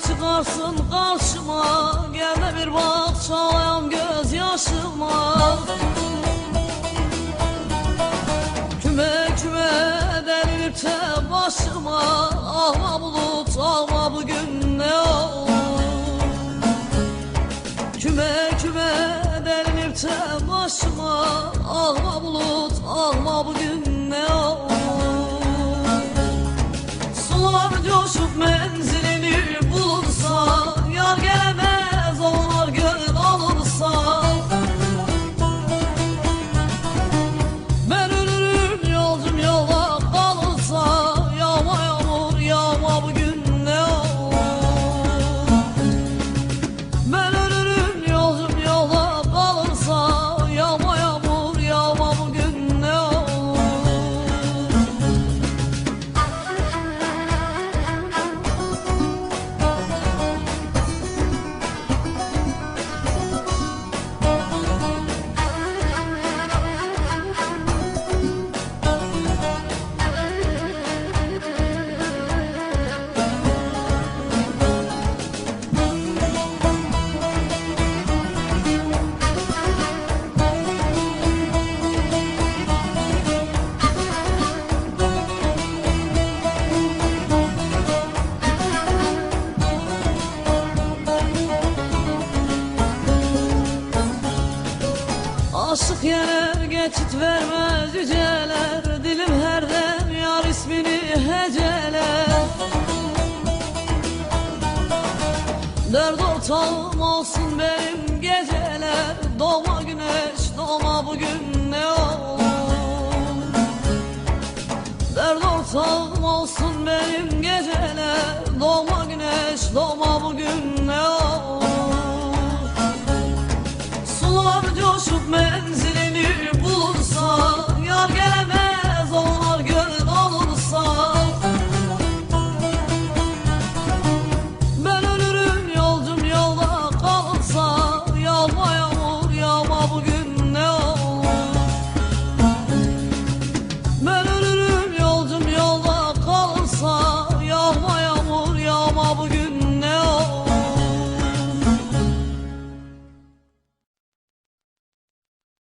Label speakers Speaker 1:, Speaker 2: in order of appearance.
Speaker 1: çıkarsın karşıma. Gel de bir bak çalayam göz yaşıma Küme küme delinip de başıma. Ağla bulut ağla bugün ne olur? Küme küme delinip de başıma. Ağla bulut ağla bugün Aşık yener geçit vermez yüceler. Dilim her dem yar ismini heceler. Dert ortağım olsun benim geceler. Doğma güneş doğma bugün ne olur? Dert ortağım olsun benim geceler. Doğma güneş doğma bugün ne olur? Sular coşup gel